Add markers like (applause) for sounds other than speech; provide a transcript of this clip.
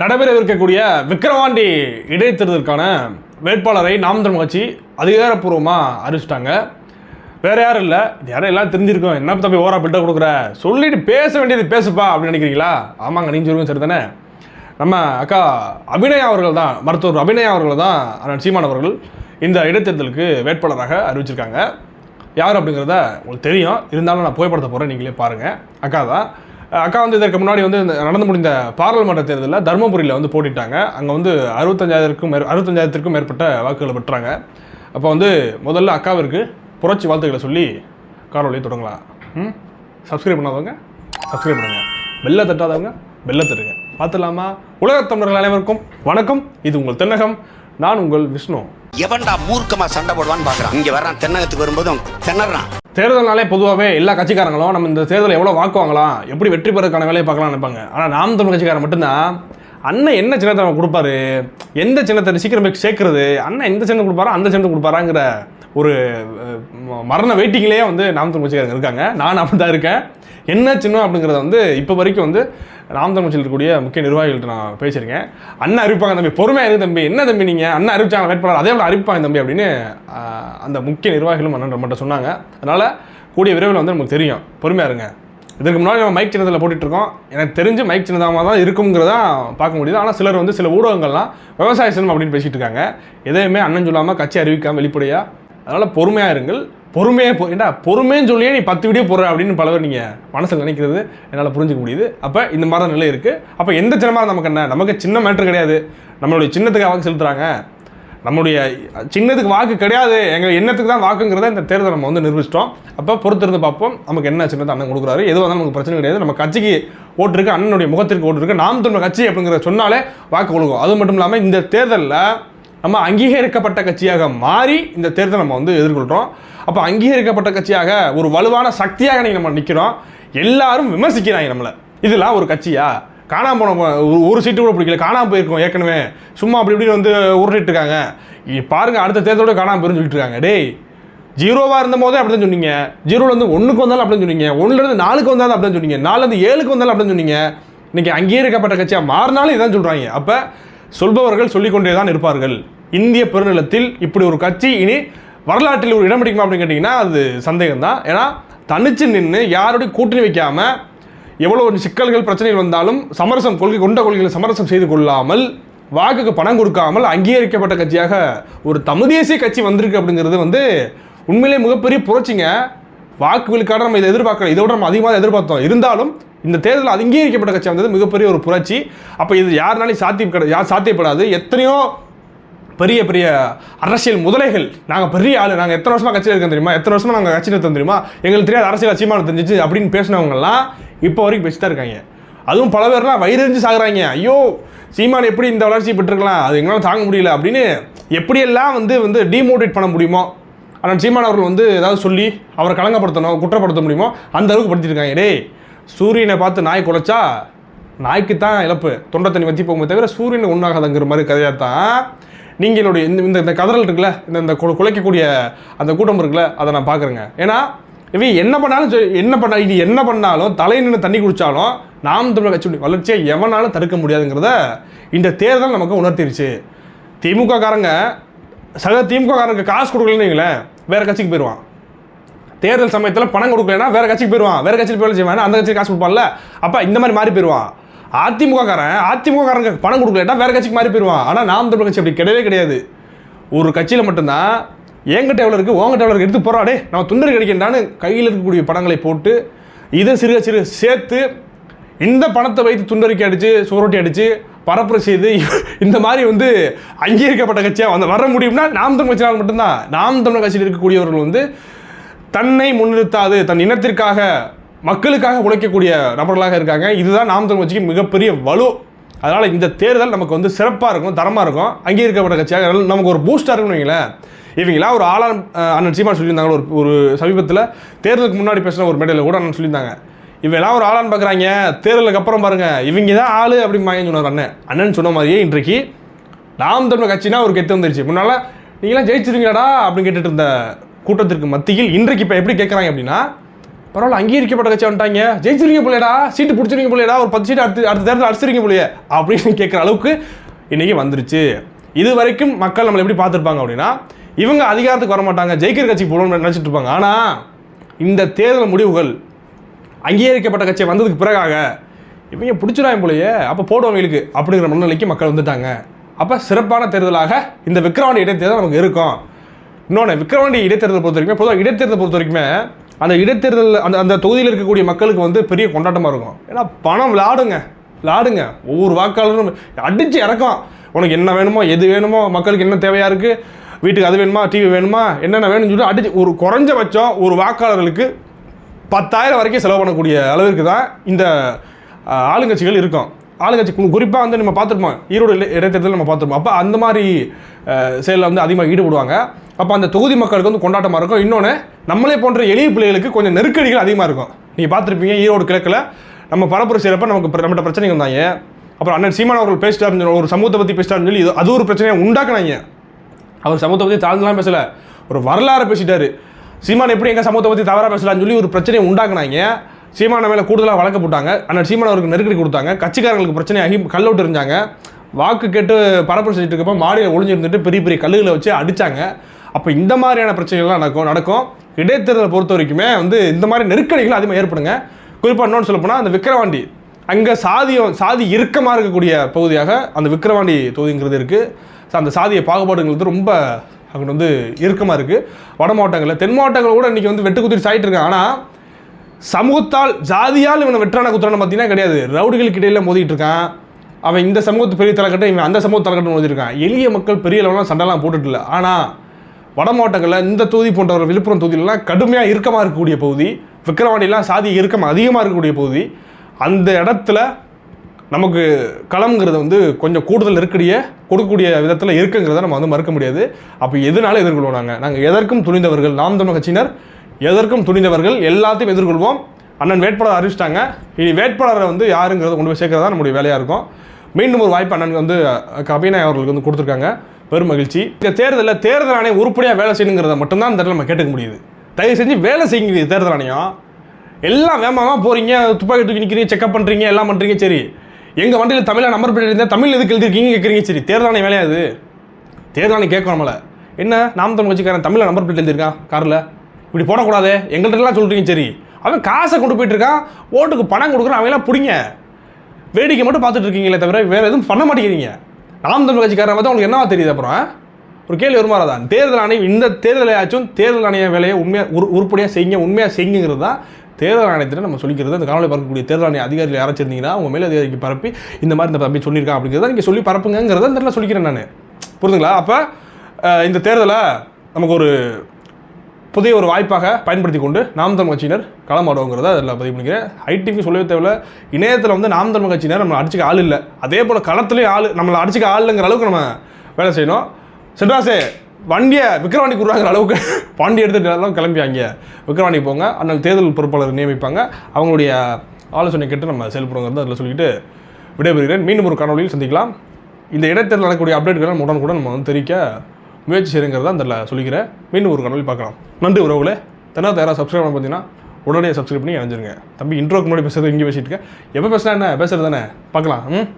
நடைபெறவிருக்கக்கூடிய விக்கிரவாண்டி இடைத்தேர்தலுக்கான வேட்பாளரை நாம் தமிழ் கட்சி அதிகாரப்பூர்வமாக அறிவிச்சிட்டாங்க வேற யாரும் இல்லை. இது யாரும் எல்லாம் தெரிஞ்சிருக்கோம். என்ன தம்பி ஓரா பில்டப் கொடுக்குற? சொல்லிட்டு பேச வேண்டியது பேசுப்பா அப்படின்னு நினைக்கிறீங்களா? ஆமாங்க நீங்கள் சொல்லுங்க சரி தானே நம்ம அக்கா அபிநயா அவர்கள் தான் மருத்துவர் அபிநயா அவர்கள் தான் அண்ணன் சீமான் அவர்கள் இந்த இடைத்தேர்தலுக்கு வேட்பாளராக அறிவிச்சிருக்காங்க. யார் அப்படிங்கிறத உங்களுக்கு தெரியும். இருந்தாலும் நான் புகைப்படத்தை போகிறேன் நீங்களே பாருங்கள் அக்கா தான். அக்கா வந்து இதற்கு முன்னாடி வந்து இந்த நடந்து முடிந்த பாராளுமன்ற தேர்தலில் தருமபுரியில் வந்து போட்டிட்டாங்க. அங்கே வந்து அறுபத்தஞ்சாயிரத்துக்கும் மேற் அறுபத்தஞ்சாயிரத்திற்கும் மேற்பட்ட வாக்குகளை பெற்றாங்க. அப்போ வந்து முதல்ல அக்காவிற்கு புரட்சி வாழ்த்துக்களை சொல்லி காணொலியை தொடங்கலாம். ம்? சப்ஸ்கிரைப் பண்ணாதவங்க சப்ஸ்கிரைப் பண்ணுங்கள் பெல்ல தட்டாதவங்க பெல்ல தட்டுங்க. பார்த்துலாமா உலகத் தமிழர்கள் அனைவருக்கும் வணக்கம். இது உங்கள் தென்னகம். நான் உங்கள் விஷ்ணு. எவன்டா மூர்க்கமா சண்டை போடுவான்னு பாக்குறான். இங்க வர்றான். தென்னகத்துக்கு வரும்போதும் திணறான். தேர்தல்னாலே பொதுவாகவே எல்லா கட்சிக்காரங்களும் நம்ம இந்த தேர்தலை எவ்வளோ வாக்கு வாங்கலாம் எப்படி வெற்றி பெறதுக்கான வேலையை பார்க்கலாம் நினைப்பாங்க. ஆனால் நாம் தமிழ் கட்சிக்காரன் மட்டும்தான் அண்ணன் என்ன சின்னத்தை நம்ம கொடுப்பாரு? எந்த சின்னத்தை சீக்கிரம் போய் சேர்க்குறது? அண்ணன் எந்த சின்னம் கொடுப்பாரோ அந்த சின்னத்தை கொடுப்பாராங்கிற ஒரு மரண வெயிட்டிங்லேயே வந்து நாம் தமிழ் இருக்காங்க. நான் அப்படி தான் இருக்கேன். என்ன சின்னம் அப்படிங்கிறத வந்து இப்போ வரைக்கும் வந்து நாம் தமிழ் இருக்கக்கூடிய முக்கிய நிர்வாகிகள்ட்ட நான் பேசியிருக்கேன். அண்ணன் அறிவிப்பாங்க தம்பி. பொறுமையாக இருக்கு தம்பி. என்ன தம்பி நீங்கள் அண்ணன் அறிவிச்சாங்க வேட்பாளர் அதே விட அறிவிப்பாங்க தம்பி அப்படின்னு அந்த முக்கிய நிர்வாகிகளும் அண்ணன் நம்மகிட்ட சொன்னாங்க. அதனால் கூடிய விரைவில் வந்து நமக்கு தெரியும். பொறுமையாக இருங்க. இதுக்கு முன்னாடி நம்ம மைக் சின்னதில் போட்டுட்ருக்கோம். எனக்கு தெரிஞ்சு மைக் சின்னதாக தான் இருக்குங்கிறதா பார்க்க முடியுது. ஆனால் சிலர் வந்து சில ஊடகங்கள்லாம் விவசாய சின்னம் அப்படின்னு பேசிகிட்டு இருக்காங்க எதையுமே அண்ணன் சொல்லாமல் கட்சி அறிவிக்காம வெளிப்படையாக அதனால் பொறுமையாக இருங்கள். பொறுமையாக பொ ஏண்டா பொறுமைன்னு சொல்லியே நீ பத்து வீடியோ போடுற அப்படின்னு பலவர் நீங்கள் மனசில் நினைக்கிறது என்னால் புரிஞ்சுக்க முடியுது. அப்போ இந்த மாதிரி தான் நிலை இருக்குது அப்போ எந்த சின்னமாக நமக்கு என்ன? நமக்கு சின்ன மேட்ரு கிடையாது. நம்மளுடைய சின்னத்துக்கு அவங்க செலுத்துகிறாங்க நம்முடைய சின்னத்துக்கு வாக்கு கிடையாது. எங்கள் எண்ணத்துக்கு தான் வாக்குங்கிறத இந்த தேர்தலை நம்ம வந்து நிரூபிச்சிட்டோம். அப்போ பொறுத்திருந்து பார்ப்போம். நமக்கு என்ன சின்னத்தை அண்ணன் கொடுக்குறாரு? எதுவும் வந்தாலும் நமக்கு பிரச்சனை கிடையாது. நம்ம கட்சிக்கு ஓட்டுருக்கு அண்ணனுடைய முகத்திற்கு ஓட்டு இருக்கு. நாம் தமிழ் கட்சி அப்படிங்கிறத சொன்னாலே வாக்கு கொடுக்கும். அது மட்டும் இல்லாமல் இந்த தேர்தலில் நம்ம அங்கீகரிக்கப்பட்ட கட்சியாக மாறி இந்த தேர்தலை நம்ம வந்து எதிர்கொள்கிறோம் அப்போ அங்கீகரிக்கப்பட்ட கட்சியாக ஒரு வலுவான சக்தியாக நீங்கள் நம்ம நிற்கிறோம் எல்லாரும் விமர்சிக்கிறாங்க நம்மளை. இதெல்லாம் ஒரு கட்சியா? காணாம போன ஒரு- ஒரு சீட்டு கூட பிடிக்கல. காணாம போயிருக்கோம் ஏற்கனவே. சும்மா அப்படி இப்படி வந்து உருட்டிட்டு இருக்காங்க பாருங்க அடுத்த தேர்தலோட காணாம போயிருன்னு சொல்லிட்டு இருக்காங்க. டேய் ஜீரோவாக இருந்த போதே அப்படி தான் சொன்னீங்க. ஜீரோல இருந்து ஒன்றுக்கு வந்தாலும் அப்படி சொன்னீங்க. ஒன்றுலேருந்து நாலுக்கு வந்தாலும் அப்படி தான் சொன்னீங்க. நாலுல இருந்து ஏழுக்கு வந்தாலும் அப்படி தான் சொன்னீங்க. இன்னைக்கு அங்கீகரிக்கப்பட்ட கட்சியாக மாறினாலும் இதான் சொல்றாங்க. அப்போ சொல்பவர்கள் சொல்லிக்கொண்டே தான் இருப்பார்கள். இந்திய பெருநிலத்தில் இப்படி ஒரு கட்சி இனி வரலாற்றில் ஒரு இடம் பிடிக்குமா அப்படின்னு கேட்டிங்கன்னா அது சந்தேகம் தான் ஏன்னா தனிச்சு நின்று யாரோடையும் கூட்டணி வைக்காமல் எவ்வளோ ஒரு சிக்கல்கள் பிரச்சனைகள் வந்தாலும் சமரசம் கொள்கை கொண்ட கொள்கைகளை சமரசம் செய்து கொள்ளாமல் வாக்குக்கு பணம் கொடுக்காமல் அங்கீகரிக்கப்பட்ட கட்சியாக ஒரு தமிழ் தேசிய கட்சி வந்திருக்கு அப்படிங்கிறது வந்து உண்மையிலே மிகப்பெரிய புரட்சிங்க. வாக்குகளுக்காக நம்ம இதை எதிர்பார்க்கல. இதோட நம்ம அதிகமாக எதிர்பார்த்தோம். இருந்தாலும் இந்த தேர்தலில் அது அங்கீகரிக்கப்பட்ட கட்சி வந்தது மிகப்பெரிய ஒரு புரட்சி. அப்போ இது யாருனாலும் சாத்தியம் கிடையாது யார் சாத்தியப்படாது. எத்தனையோ பெரிய பெரிய அரசியல் முதலைகள். நாங்கள் பெரிய ஆளு. நாங்கள் எத்தனை வருஷமாக கட்சியில் இருக்கோம் தெரியுமா? எத்தனை வருஷமாக நாங்கள் கட்சியில் இருக்கோம் தெரியுமா? எங்களுக்கு தெரியாத அரசியல் அச்சீமான தெரிஞ்சிச்சு அப்படின்னு பேசினவங்கலாம் இப்போ வரைக்கும் பேசி தான் இருக்காங்க. அதுவும் பல பேர்லாம் வயிறறிஞ்சு சாகுறாங்க. ஐயோ சீமான் எப்படி இந்த வளர்ச்சி பெற்றிருக்கலாம்? அது எங்களால் தாங்க முடியல அப்படின்னு எப்படியெல்லாம் வந்து வந்து டிமோட்டிவேட் பண்ண முடியுமோ? ஆனால் சீமான் அவர்கள் வந்து ஏதாவது சொல்லி அவரை களங்கப்படுத்தணும் குற்றப்படுத்த முடியுமோ? அந்த அளவுக்கு படுத்திருக்காங்க டேய் சூரியனை பார்த்து நாய் குலைச்சா நாய்க்கு தான் இழப்பு. தொண்டை தண்ணி வத்தி போகும்போது தவிர சூரியனை ஒன்றாகாதங்கிற மாதிரி கதையாக தான் நீங்களுடைய இந்த இந்த இந்த கதறல் இருக்குல்ல இந்த இந்த குலைக்கக்கூடிய அந்த கூட்டம் இருக்குல்ல அதை நான் பார்க்குறேங்க ஏன்னா இவன் என்ன பண்ணாலும் என்ன பண்ணா இது என்ன பண்ணாலும் தலை நின்று தண்ணி குடித்தாலும் நாம் தமிழர் கட்சியுடைய வளர்ச்சியை எவனாலும் தடுக்க முடியாதுங்கிறத இந்த தேர்தல் நமக்கு உணர்த்திருச்சு. திமுக காரங்க சக திமுக காரங்க காசு கொடுக்கலன்னு வைங்களேன், வேறு கட்சிக்கு போயிடுவான் தேர்தல் சமயத்தில் பணம் கொடுக்கலன்னா வேறு கட்சிக்கு போயிடுவான் வேறு கட்சிக்கு போயிடலாம் செய்வான் அந்த கட்சிக்கு காசு கொடுப்பான்ல. அப்போ இந்த மாதிரி மாறி போயிடுவான் அதிமுககாரன் காரன் பணம் கொடுக்கலட்டா வேறு கட்சிக்கு மாறி போயிடுவான். ஆனால் நாம் தமிழ் கட்சி அப்படி கிடையவே கிடையாது. ஒரு கட்சியில் மட்டும்தான் என்கிட்ட எவ்வளோ இருக்குது உங்ககிட்ட எவ்வளோ எடுத்து போகிறாடே நம்ம துண்டர் கிடைக்கின்றான்னு கையில் இருக்கக்கூடிய படங்களை போட்டு இதை சிறுக சிறு சேர்த்து இந்த பணத்தை வைத்து துண்டறிக்கை அடித்து சுவரொட்டி அடித்து பரப்புரை செய்து இந்த மாதிரி வந்து அங்கீகரிக்கப்பட்ட கட்சியாக வந்து வர முடியும்னா நாம் தமிழ் கட்சியால் மட்டும்தான். நாம் தமிழ் கட்சியில் இருக்கக்கூடியவர்கள் வந்து தன்னை முன்னிறுத்தாது தன் இனத்திற்காக மக்களுக்காக உழைக்கக்கூடிய நபர்களாக இருக்காங்க. இதுதான் நாம் தமிழ் கட்சிக்கு மிகப்பெரிய வலு. அதனால் இந்த தேர்தல் நமக்கு வந்து சிறப்பாக இருக்கும் தரமாக இருக்கும். அங்கீகரிக்கப்பட்ட கட்சியாக நமக்கு ஒரு பூஸ்டாக இருக்குன்னு வைங்களேன். இவங்களாம் ஒரு ஆளான் அண்ணன் சீமான் சொல்லியிருந்தாங்க ஒரு ஒரு சமீபத்தில். தேர்தலுக்கு முன்னாடி பேசின ஒரு மேடையில் கூட அண்ணன் சொல்லியிருந்தாங்க. இவெல்லாம் ஒரு ஆளான்னு பார்க்குறாங்க தேர்தலுக்கு அப்புறம் பாருங்க இவங்க தான் ஆளு அப்படிம்பாங்கன்னு சொன்னார் அண்ணன். அண்ணன் சொன்ன மாதிரியே இன்றைக்கு நாம் தமிழ் கட்சினா ஒரு கெத்து வந்துருச்சு. முன்னால் நீங்களாம் ஜெயிச்சிருவீங்களாடா? அப்படின்னு கேட்டுட்டு இருந்த கூட்டத்திற்கு மத்தியில் இன்றைக்கு இப்போ எப்படி கேட்குறாங்க அப்படின்னா பரவாயில்ல அங்கீகரிக்கப்பட்ட கட்சி வந்துட்டாங்க. ஜெயிச்சிருங்க போலையடா சீட்டு பிடிச்சிருங்க போலையடா ஒரு பத்து சீட்டு அடுத்து அடுத்த தேர்தல் அடிச்சிருங்க பிள்ளைய அப்படின்னு கேட்குற அளவுக்கு இன்னைக்கு வந்துருச்சு. இது வரைக்கும் மக்கள் நம்மளை எப்படி பார்த்துருப்பாங்க அப்படின்னா இவங்க அதிகாரத்துக்கு வர மாட்டாங்க ஜெயிக்கிற கட்சிக்கு போகணும்னு நினச்சிட்டு இருப்பாங்க. ஆனால் இந்த தேர்தல் முடிவுகள் அங்கீகரிக்கப்பட்ட கட்சி வந்ததுக்கு பிறகாக இவங்க பிடிச்சிடாங்க போலயே அப்போ போடுவவங்களுக்கு அப்படிங்கிற மனநிலைக்கு மக்கள் வந்துட்டாங்க. அப்போ சிறப்பான தேர்தலாக இந்த விக்ரவாண்டி இடைத்தேர்தல் நமக்கு இருக்கும். இன்னொன்று விக்ரவாண்டி இடைத்தேர்தல் பொறுத்த வரைக்கும் பொதுவாக இடைத்தேர்தல் பொறுத்த வரைக்குமே அந்த இடைத்தேர்தல் அந்த அந்த தொகுதியில் இருக்கக்கூடிய மக்களுக்கு வந்து பெரிய கொண்டாட்டமாக இருக்கும். ஏன்னா பணம் விளாடுங்க விளாடுங்க ஒவ்வொரு வாக்காளரும் அடித்து இறக்கும் உனக்கு என்ன வேணுமோ எது வேணுமோ மக்களுக்கு என்ன தேவையாக இருக்குது வீட்டுக்கு அது வேணுமா டிவி வேணுமா என்னென்ன வேணும்னு சொல்லி அடிச்சு ஒரு குறைஞ்சபட்சம் ஒரு வாக்காளர்களுக்கு பத்தாயிரம் வரைக்கும் செலவு பண்ணக்கூடிய அளவிற்கு தான் இந்த ஆளுங்கட்சிகள் இருக்கும். ஆளுங்கட்சி குறிப்பாக வந்து நம்ம பார்த்துருப்போம் ஈரோடு இல்லை இடைத்தேர்தல் நம்ம பார்த்துருப்போம். அப்போ அந்த மாதிரி செயலில் வந்து அதிகமாக ஈடுபடுவாங்க. அப்போ அந்த தொகுதி மக்களுக்கு வந்து கொண்டாட்டமாக இருக்கும். இன்னொன்று நம்மளே போன்ற எளிய பிள்ளைகளுக்கு கொஞ்சம் நெருக்கடிகள் அதிகமாக இருக்கும். நீங்கள் பார்த்துருப்பீங்க ஈரோடு கிழக்கில் நம்ம பரப்புரை செய்கிறப்ப நமக்கு நம்மகிட்ட பிரச்சனைகள் வந்தாங்க. அப்புறம் அண்ணன் சீமான் அவர்கள் பேசிட்டாருன்னு சொல்லி, ஒரு சமூகத்தை பற்றி பேசிட்டாருன்னு சொல்லி இது- அது ஒரு பிரச்சனையை உண்டாக்குனாங்க. அவர் சமூகத்தை பற்றி தாழ்ந்துலாம் பேசலை. ஒரு வரலாறு பேசிட்டாரு. சீமான் எப்படி எங்கள் சமூகத்தை பற்றி தவறாக பேசலாம்னு சொல்லி ஒரு பிரச்சனையை உண்டாக்குனாங்க. சீமான மேலே கூடுதலாக வழக்கு போட்டாங்க. அண்ணன் சீமான் அவருக்கு நெருக்கடி கொடுத்தாங்க. கட்சிக்காரங்களுக்கு பிரச்சனையாகி கல்லோட்டு இருந்தாங்க. வாக்கு கேட்டு பரப்புரை செஞ்சுட்டு இருக்கப்போ மாடியில் ஒளிஞ்சிருந்துட்டு பெரிய பெரிய கல்லுகளை வச்சு அடிச்சாங்க. அப்போ இந்த மாதிரியான பிரச்சனைகள்லாம் நடக்கும் நடக்கும். இடைத்தேர்தலை பொறுத்த வரைக்குமே வந்து இந்த மாதிரி நெருக்கடிகள் அதிகமாக ஏற்படுங்க. குறிப்பாக இன்னொன்று சொல்ல போனால் அந்த விக்கிரவாண்டி அங்கே சாதியம் சாதி இறுக்கமாக இருக்கக்கூடிய பகுதியாக அந்த விக்கிரவாண்டி தொகுதிங்கிறது இருக்குது அந்த சாதிய பாகுபாடுங்கிறது ரொம்ப அங்கே வந்து இறுக்கமாக இருக்குது வட மாவட்டங்களில் தென் மாவட்டங்கள் கூட இன்றைக்கி வந்து வெட்டு குத்திரி சாயிட்டு இருக்காங்க. ஆனால் சமூகத்தால் ஜாதியால் இவனை வெற்றான குத்துறான பார்த்தீங்கன்னா கிடையாது. ரவுடிகளுக்கு இடையில மோதிட்டு இருக்கான். அவன் இந்த சமூகத்து பெரிய தலைக்கட்டை இவன் அந்த சமூக தலைக்கட்டை எழுதியிருக்கான். எளிய மக்கள் பெரிய அளவுலாம் சண்டைலாம் போட்டுட்டு இல்லை. ஆனால் வட மாவட்டங்களில் இந்த தொகுதி போன்ற ஒரு விழுப்புரம் தொகுதியிலலாம் கடுமையாக இறுக்கமாக இருக்கக்கூடிய பகுதி விக்கிரவாண்டிலாம் சாதி இறுக்கம் அதிகமாக இருக்கக்கூடிய பகுதி அந்த இடத்துல நமக்கு களம்ங்கிறது வந்து கொஞ்சம் கூடுதல் நெருக்கடியை கொடுக்கக்கூடிய விதத்தில் இருக்குங்கிறத நம்ம வந்து மறுக்க முடியாது. அப்போ எதனால எதிர்கொள்வோம் நாங்கள் நாங்கள் எதற்கும் துணிந்தவர்கள் நாம் தமிழ் கட்சியினர் எதற்கும் துணிந்தவர்கள் எல்லாத்தையும் எதிர்கொள்வோம். அண்ணன் வேட்பாளர் அறிவிச்சிட்டாங்க. இனி வேட்பாளரை வந்து யாருங்கிறத கொண்டு போய் சேர்க்கறதா நம்முடைய வேலையாக இருக்கும். மீண்டும் ஒரு வாய்ப்பு அண்ணன் வந்து கபினா அவர்களுக்கு வந்து கொடுத்துருக்காங்க. பெரும் மகிழ்ச்சி. இந்த தேர்தலில் தேர்தல் ஆணையம் உருப்படியாக வேலை செய்யணுங்கிறத மட்டும்தான் இந்த இடத்துல நம்ம கேட்டுக்க முடியுது. தயவு செஞ்சு வேலை செய்யுங்க தேர்தல் ஆணையம். எல்லாம் வேகமாக போகிறீங்க துப்பாக்கி தூக்கி நிற்கிறீங்க செக்அப் பண்ணுறீங்க எல்லாம் பண்ணுறீங்க சரி. எங்கள் வண்டியில் தமிழில் நம்பர் பிளேட் இருந்தால் தமிழ் எதுக்கு எழுதிருக்கீங்க கேட்குறீங்க சரி. தேர்தல் ஆணையம் வேலையாது தேர்தல் ஆணையம் கேட்கும் என்ன? நாம் தமிழ் கட்சிக்காரன் தமிழில் நம்பர் பிளேட் எழுதியிருக்கான் காரில். இப்படி போடக்கூடாது. எங்கள்கிட்டலாம் சொல்கிறீங்க சரி. அவன் காசை கொண்டு போயிட்டு இருக்கான் ஓட்டுக்கு பணம் கொடுக்குறான் அவங்களாம் பிடிங்க. வேடிக்கை மட்டும் பார்த்துட்டு இருக்கீங்களே தவிர வேறு எதுவும் பண்ண மாட்டேங்கிறீங்க. நாம் தமிழ் கட்சிக்காரன் பார்த்தா உங்களுக்கு என்னவா தெரியுது அப்புறம் ஒரு கேள்வி வருமாறாதான் தேர்தல் ஆணையம் இந்த தேர்தலையாச்சும் தேர்தல் ஆணைய வேலையை உண்மையாக உரு உருப்படியாக செய்யுங்க உண்மையாக செய்யுங்கிறது தான் தேர்தல் ஆணையத்தில் நம்ம சொல்லிக்கிறது. அந்த காணொலி பார்க்கக்கூடிய தேர்தல் ஆணைய அதிகாரிகள் யாராச்சும் இருந்தீங்கன்னா உங்கள் மேலே அதிகாரிக்கு பரப்பி இந்த மாதிரி இந்த தம்பி சொல்லியிருக்கான் அப்படிங்கிறத நீங்கள் சொல்லி பரப்புங்கிறத இந்த சொல்லிக்கிறேன் நான். புரிதுங்களா அப்போ இந்த தேர்தலை நமக்கு ஒரு புதிய ஒரு வாய்ப்பாக பயன்படுத்தி கொண்டு நாம் தமிழ் கட்சியினர் களமாடுவோங்கிறத அதில் பதிவு பண்ணிக்கிறேன். ஐடிக்கு சொல்லவே தேவையில்ல. இணையத்தில் வந்து நாம் தமிழ் கட்சியினர் நம்மளை அடிச்சுக்க ஆள் இல்லை. அதே போல் களத்துலேயும் ஆள் நம்மளை அடிச்சுக்க ஆள் இல்லைங்கிற அளவுக்கு நம்ம வேலை செய்யணும். சென்றாசே வண்டியை விக்ரவாண்டி கூடுறாங்கிற அளவுக்கு (laughs) பாண்டி எடுத்துகிட்டு எல்லாம் கிளம்பி அங்கே. விக்ரவாண்டி போங்க. அண்ணல் தேர்தல் பொறுப்பாளர் நியமிப்பாங்க. அவங்களுடைய ஆலோசனை கேட்டு நம்ம செயல்படுங்கிறத அதில் சொல்லிட்டு விடைபெறுகிறேன். மீண்டும் ஒரு காணொலியில் சந்திக்கலாம். இந்த இடைத்தேர்தல் நடக்கக்கூடிய அப்டேட்களை நம்ம உடனுக்குடன் நம்ம வந்து தெரிவிக்க முயற்சி செய்யுங்கிறத அந்த சொல்லிக்கிறேன் மீண்டும் ஒரு கனவில் பார்க்கலாம். நன்றி உறவுகளே. தென்னா தயாராக சப்ஸ்கிரைப் பண்ண பார்த்தீங்கன்னா உடனே சப்ஸ்கிரைப் பண்ணி இணைஞ்சிருங்க. தம்பி இன்ட்ரோக்கு முன்னாடி பேசுறது இங்கே பேசிட்டு இருக்கேன் எப்போ பேசுனா என்ன? பேசுறது தானே? பார்க்கலாம். ம்?